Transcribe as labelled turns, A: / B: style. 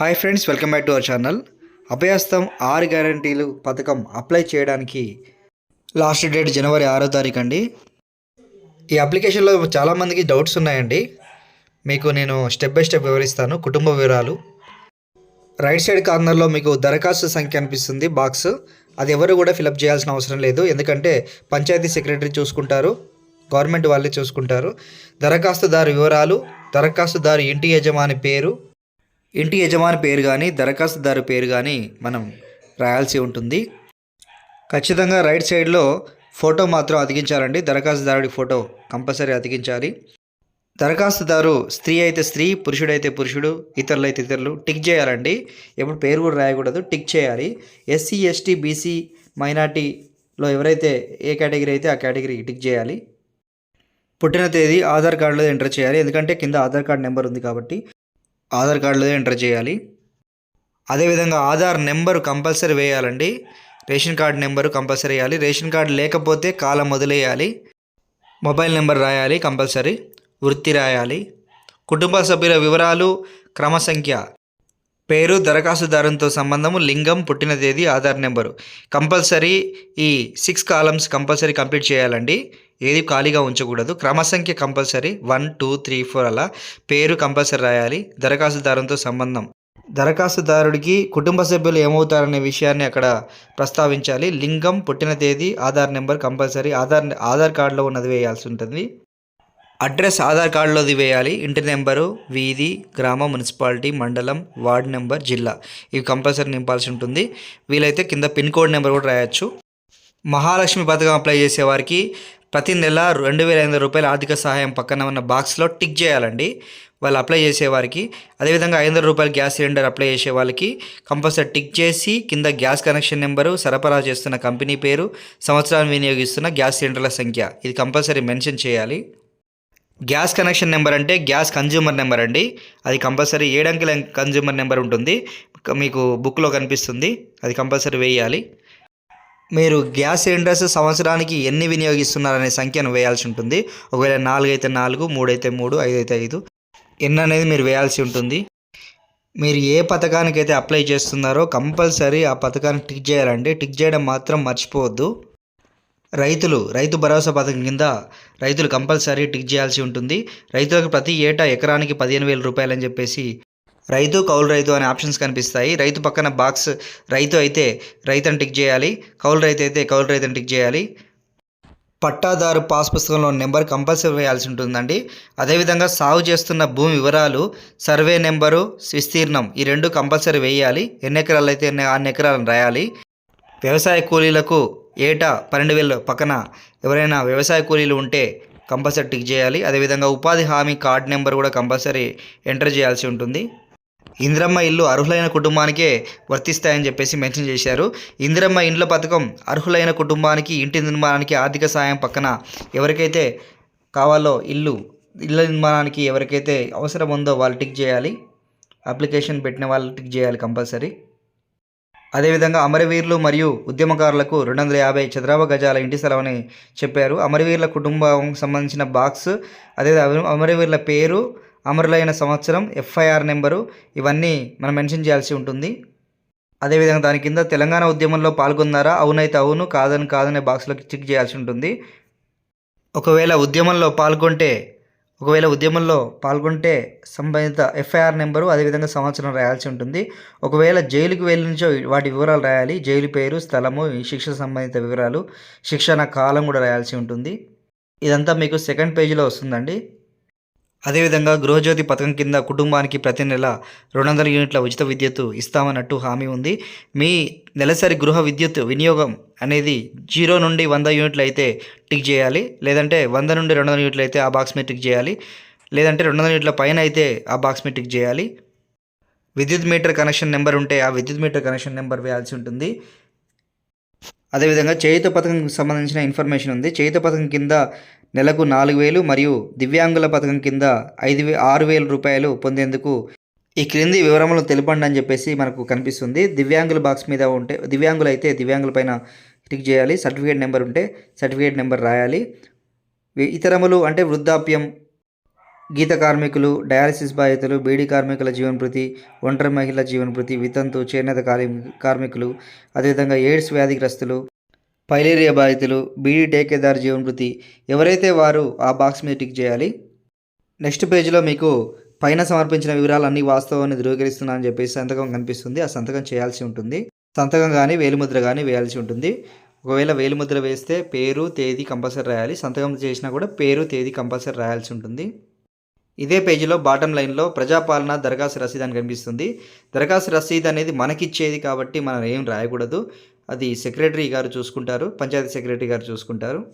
A: Hi friends welcome back to our channel అభయస్తం ఆరు గ్యారంటీలు పథకం అప్లై చేయడానికి లాస్ట్ డేట్ జనవరి ఆరో తారీఖు అండి. ఈ అప్లికేషన్లో చాలామందికి డౌట్స్ ఉన్నాయండి. మీకు నేను స్టెప్ బై స్టెప్ వివరిస్తాను కుటుంబ వివరాలు. రైట్ సైడ్ కార్నర్లో మీకు దరఖాస్తు సంఖ్య అనిపిస్తుంది బాక్స్ అది ఎవరు కూడా ఫిలప్ చేయాల్సిన అవసరం లేదు. ఎందుకంటే పంచాయతీ సెక్రటరీ చూసుకుంటారు గవర్నమెంట్ వాళ్ళే చూసుకుంటారు. దరఖాస్తుదారు వివరాలు దరఖాస్తుదారు ఇంటి యజమాని పేరు ఇంటి యజమాని పేరు కానీ దరఖాస్తుదారు పేరు కానీ మనం రాయాల్సి ఉంటుంది. ఖచ్చితంగా రైట్ సైడ్లో ఫోటో మాత్రం అతికించాలండి. దరఖాస్తుదారుడి ఫోటో కంపల్సరీ అతికించాలి. దరఖాస్తుదారు స్త్రీ అయితే స్త్రీ పురుషుడైతే పురుషుడు ఇతరులైతే ఇతరులు టిక్ చేయాలండి. ఎప్పుడు పేరు కూడా రాయకూడదు టిక్ చేయాలి. ఎస్సీ ఎస్టీ బీసీ మైనార్టీలో ఎవరైతే ఏ కేటగిరీ అయితే ఆ కేటగిరీకి టిక్ చేయాలి. పుట్టిన తేదీ ఆధార్ కార్డులో ఎంటర్ చేయాలి. ఎందుకంటే కింద ఆధార్ కార్డ్ నెంబర్ ఉంది కాబట్టి. ఆధార్ కార్డులో ఎంటర్ చేయాలి. అదేవిధంగా ఆధార్ నెంబర్ కంపల్సరీ వేయాలండి. రేషన్ కార్డు నెంబరు కంపల్సరీ వేయాలి. రేషన్ కార్డు లేకపోతే కాలం వదిలేయాలి. మొబైల్ నెంబర్ రాయాలి కంపల్సరీ. వృత్తి రాయాలి. కుటుంబ సభ్యుల వివరాలు క్రమ సంఖ్య పేరు దరఖాస్తుదారునితో సంబంధము లింగం పుట్టిన తేదీ ఆధార్ నెంబరు. కంపల్సరీ ఈ సిక్స్ కాలమ్స్ కంపల్సరీ కంప్లీట్ చేయాలండి. ఏది ఖాళీగా ఉంచకూడదు. క్రమసంఖ్య compulsory. One two three four అలా పేరు కంపల్సరీ రాయాలి. దరఖాస్తుదారునితో సంబంధం. దరఖాస్తుదారుడికి కుటుంబ సభ్యులు ఏమవుతారనే విషయాన్ని అక్కడ ప్రస్తావించాలి. లింగం పుట్టిన తేదీ ఆధార్ నెంబర్ కంపల్సరీ. ఆధార్ ఆధార్ కార్డులో ఉన్నది వేయాల్సి ఉంటుంది. అడ్రస్ ఆధార్ కార్డులోది వేయాలి. ఇంటి నెంబరు వీధి గ్రామ మున్సిపాలిటీ మండలం వార్డ్ నెంబర్ జిల్లా. ఇవి కంపల్సరీ నింపాల్సి ఉంటుంది. వీలైతే కింద పిన్ కోడ్ నెంబర్ కూడా రాయొచ్చు. మహాలక్ష్మి పథకం అప్లై చేసేవారికి ప్రతి నెల రెండు వేల ఐదు వందల రూపాయల ఆర్థిక సహాయం పక్కన ఉన్న బాక్స్లో టిక్ చేయాలండి. వాళ్ళు అప్లై చేసేవారికి అదేవిధంగా ఐదు వందల రూపాయల గ్యాస్ సిలిండర్ అప్లై చేసే వాళ్ళకి కంపల్సరీ టిక్ చేసి కింద గ్యాస్ కనెక్షన్ నెంబరు సరఫరా చేస్తున్న కంపెనీ పేరు సంవత్సరాన్ని వినియోగిస్తున్న గ్యాస్ సిలిండర్ల సంఖ్య. ఇది కంపల్సరీ మెన్షన్ చేయాలి. గ్యాస్ కనెక్షన్ నెంబర్ అంటే గ్యాస్ కన్జ్యూమర్ నెంబర్ అండి. అది కంపల్సరీ ఏడంకెల కన్జ్యూమర్ నెంబర్ ఉంటుంది. మీకు బుక్లో కనిపిస్తుంది. అది కంపల్సరీ వేయాలి. మీరు గ్యాస్ సిలిండర్స్ సంవత్సరానికి ఎన్ని వినియోగిస్తున్నారనే సంఖ్యను వేయాల్సి ఉంటుంది. ఒకవేళ నాలుగు అయితే నాలుగు మూడు అయితే మూడు ఐదు అయితే ఐదు. ఎన్ని అనేది మీరు వేయాల్సి ఉంటుంది. మీరు ఏ పథకానికైతే అప్లై చేస్తున్నారో కంపల్సరీ ఆ పథకాన్ని టిక్ చేయాలండి. టిక్ చేయడం మాత్రం మర్చిపోవద్దు. రైతులు రైతు భరోసా పథకం కింద రైతులు కంపల్సరీ టిక్ చేయాల్సి ఉంటుంది. రైతులకు ప్రతి ఏటా ఎకరానికి పదిహేను వేల రూపాయలు అని చెప్పేసి రైతు కౌలు రైతు అనే ఆప్షన్స్ కనిపిస్తాయి. రైతు పక్కన బాక్స్ రైతు అయితే రైతు అని టిక్ చేయాలి. కౌలు రైతు అయితే కౌలు రైతు అని టిక్ చేయాలి. పట్టాదారు పాస్ పుస్తకంలో నెంబర్ కంపల్సరీ వేయాల్సి ఉంటుందండి. అదేవిధంగా సాగు చేస్తున్న భూమి వివరాలు సర్వే నెంబరు విస్తీర్ణం ఈ రెండు కంపల్సరీ వేయాలి. ఎన్ని ఎకరాలు అయితే ఎన్ని అన్ని ఎకరాలను రాయాలి. వ్యవసాయ కూలీలకు ఏటా పన్నెండు వేలు పక్కన ఎవరైనా వ్యవసాయ కూలీలు ఉంటే కంపల్సరీ టిక్ చేయాలి. అదేవిధంగా ఉపాధి హామీ కార్డ్ నెంబర్ కూడా కంపల్సరీ ఎంటర్ చేయాల్సి ఉంటుంది. ఇందిరమ్మ ఇల్లు అర్హులైన కుటుంబానికే వర్తిస్తాయని చెప్పేసి మెన్షన్ చేశారు. ఇందిరమ్మ ఇండ్ల పథకం అర్హులైన కుటుంబానికి ఇంటి నిర్మాణానికి ఆర్థిక సాయం పక్కన ఎవరికైతే కావాలో ఇల్లు ఇళ్ళ నిర్మాణానికి ఎవరికైతే అవసరం ఉందో వాళ్ళు టిక్ చేయాలి. అప్లికేషన్ పెట్టిన వాళ్ళు టిక్ చేయాలి కంపల్సరీ. అదేవిధంగా అమరవీరులు మరియు ఉద్యమకారులకు రెండు వందల యాభై చదరపు గజాల ఇంటి స్థలమని చెప్పారు. అమరవీరుల కుటుంబం సంబంధించిన బాక్స్ అదే అమరవీరుల పేరు అమరులైన సంవత్సరం ఎఫ్ఐఆర్ నెంబరు ఇవన్నీ మనం మెన్షన్ చేయాల్సి ఉంటుంది. అదేవిధంగా దాని కింద తెలంగాణ ఉద్యమంలో పాల్గొన్నారా? అవునైతే అవును కాదని కాదనే బాక్స్లో చెక్ చేయాల్సి ఉంటుంది. ఒకవేళ ఉద్యమంలో పాల్గొంటే ఒకవేళ ఉద్యమంలో పాల్గొంటే సంబంధిత ఎఫ్ఐఆర్ నెంబరు అదేవిధంగా సంవత్సరం రాయాల్సి ఉంటుంది. ఒకవేళ జైలుకి వెళ్ళించో వాటి వివరాలు రాయాలి. జైలు పేరు స్థలము శిక్ష సంబంధిత వివరాలు శిక్షణ కాలం కూడా రాయాల్సి ఉంటుంది. ఇదంతా మీకు సెకండ్ పేజీలో వస్తుందండి. అదేవిధంగా గృహజ్యోతి పథకం కింద కుటుంబానికి ప్రతి నెల రెండు వందల యూనిట్ల ఉచిత విద్యుత్ ఇస్తామన్నట్టు హామీ ఉంది. మీ నెలసరి గృహ విద్యుత్ వినియోగం అనేది జీరో నుండి వంద యూనిట్లు అయితే టిక్ చేయాలి. లేదంటే వంద నుండి రెండు వందల యూనిట్లు అయితే ఆ బాక్స్ మీద టిక్ చేయాలి. లేదంటే రెండు వందల యూనిట్ల పైన అయితే ఆ బాక్స్ మీద టిక్ చేయాలి. విద్యుత్ మీటర్ కనెక్షన్ నెంబర్ ఉంటే ఆ విద్యుత్ మీటర్ కనెక్షన్ నెంబర్ వేయాల్సి ఉంటుంది. అదేవిధంగా చేయుత పథకం సంబంధించిన ఇన్ఫర్మేషన్ ఉంది. చేయుత పథకం కింద నెలకు నాలుగు వేలు మరియు దివ్యాంగుల పథకం కింద ఐదు వే ఆరు వేల రూపాయలు పొందేందుకు ఈ క్రింది వివరములు తెలపండి అని చెప్పేసి మనకు కనిపిస్తుంది. దివ్యాంగుల బాక్స్ మీద ఉంటే దివ్యాంగులు అయితే దివ్యాంగుల పైన క్లిక్ చేయాలి. సర్టిఫికేట్ నెంబర్ ఉంటే సర్టిఫికేట్ నెంబర్ రాయాలి. ఇతరములు అంటే వృద్ధాప్యం గీత కార్మికులు డయాలసిస్ బాధితులు బీడీ కార్మికుల జీవనభృతి ఒంటరి మహిళల జీవనభృతి వితంతు చేనేత కార్మి- కార్మికులు అదేవిధంగా ఎయిడ్స్ వ్యాధిగ్రస్తులు పైలేరియా బాధితులు బీడీ టేకేదార్ జీవనభృతి ఎవరైతే వారు ఆ బాక్స్ మీద టిక్ చేయాలి? నెక్స్ట్ పేజీలో మీకు పైన సమర్పించిన వివరాలన్నీ వాస్తవాన్ని ధృవీకరిస్తున్నా అని చెప్పేసి సంతకం కనిపిస్తుంది. ఆ సంతకం చేయాల్సి ఉంటుంది. సంతకం కానీ వేలిముద్ర కానీ వేయాల్సి ఉంటుంది. ఒకవేళ వేలిముద్ర వేస్తే పేరు తేదీ కంపల్సరీ రాయాలి. సంతకం చేసినా కూడా పేరు తేదీ కంపల్సరీ రాయాల్సి ఉంటుంది. ఇదే పేజీలో బాటం లైన్లో ప్రజాపాలన దరఖాస్తు రసీదు అని కనిపిస్తుంది. దరఖాస్తు రసీదు అనేది మనకిచ్చేది కాబట్టి మనం ఏం రాయకూడదు. అది సెక్రటరీ గారు చూసుకుంటారు. పంచాయతీ సెక్రటరీ గారు చూసుకుంటారు.